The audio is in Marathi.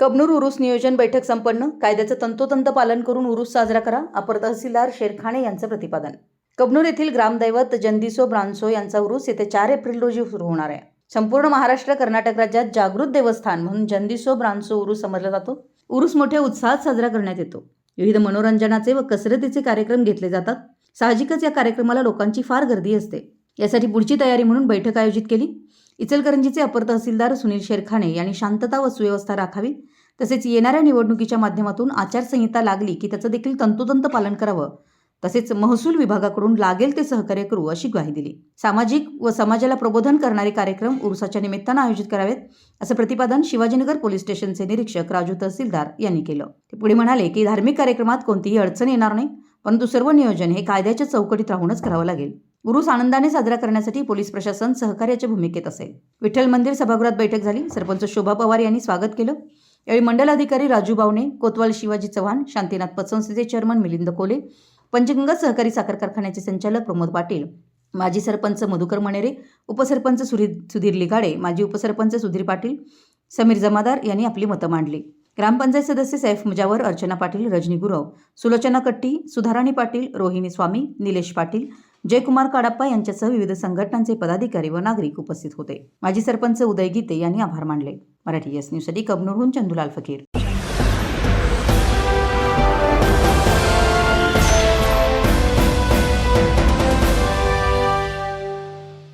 कबनूर उरूस नियोजन बैठक संपन्न. कायद्याचं तंतोतंत पालन करून उरूस साजरा करा. अपर तहसीलदार शेरखाणे यांचं प्रतिपादन. कबनूर येथील ग्रामदैवत जंदिसो ब्रान्सो यांचा उरूस येत्या चार एप्रिल रोजी सुरू होणार आहे. संपूर्ण महाराष्ट्र कर्नाटक राज्यात जागृत देवस्थान म्हणून जंदिसो ब्रान्सो उरूस समजला जातो. उरूस मोठ्या उत्साहात साजरा करण्यात येतो. विविध मनोरंजनाचे व कसरतीचे कार्यक्रम घेतले जातात. साहजिकच या कार्यक्रमाला लोकांची फार गर्दी असते. यासाठी पुढची तयारी म्हणून बैठक आयोजित केली. इचलकरंजीचे अपर तहसीलदार सुनील शेरखाने यांनी शांतता व सुव्यवस्था राखावी तसेच येणाऱ्या निवडणुकीच्या माध्यमातून आचारसंहिता लागली की त्याचं देखील तंतोतंत पालन करावं तसेच महसूल विभागाकडून लागेल ते सहकार्य करू अशी ग्वाही दिली. सामाजिक व समाजाला प्रबोधन करणारे कार्यक्रम उरुसाच्या निमित्तानं आयोजित करावेत असं प्रतिपादन शिवाजीनगर पोलीस स्टेशनचे निरीक्षक राजू तहसीलदार यांनी केलं. ते पुढे म्हणाले की धार्मिक कार्यक्रमात कोणतीही अडचण येणार नाही परंतु सर्व नियोजन हे कायद्याच्या चौकटीत राहूनच करावं लागेल. उरूस आनंदाने साजरा करण्यासाठी पोलीस प्रशासन सहकार्याच्या भूमिकेत असेल. विठ्ठल मंदिर सभागृहात बैठक झाली. सरपंच शोभा पवार यांनी स्वागत केलं. यावेळी मंडल अधिकारी राजू बावणे कोतवाल शिवाजी चव्हाण शांतीनाथ पतसंस्थेचे चेअरमन मिलिंद कोले पंचगंगा सहकारी साखर कारखान्याचे संचालक प्रमोद पाटील माजी सरपंच मधुकर मणेरे उपसरपंच सुधीर सुधीर लिगाडे माजी उपसरपंच सुधीर पाटील समीर जमादार यांनी आपली मतं मांडली. ग्रामपंचायत सदस्य सैफ मुजावर अर्चना पाटील रजनी गुरव सुलोचना कट्टी सुधाराणी पाटील रोहिणी स्वामी निलेश पाटील जयकुमार काडाप्पा यांच्यासह विविध संघटनांचे पदाधिकारी व नागरिक उपस्थित होते. माजी सरपंच उदय गीते यांनी आभार मानले. मराठी एस न्यूजसाठी कबनूरहून चंदुलाल फकीर.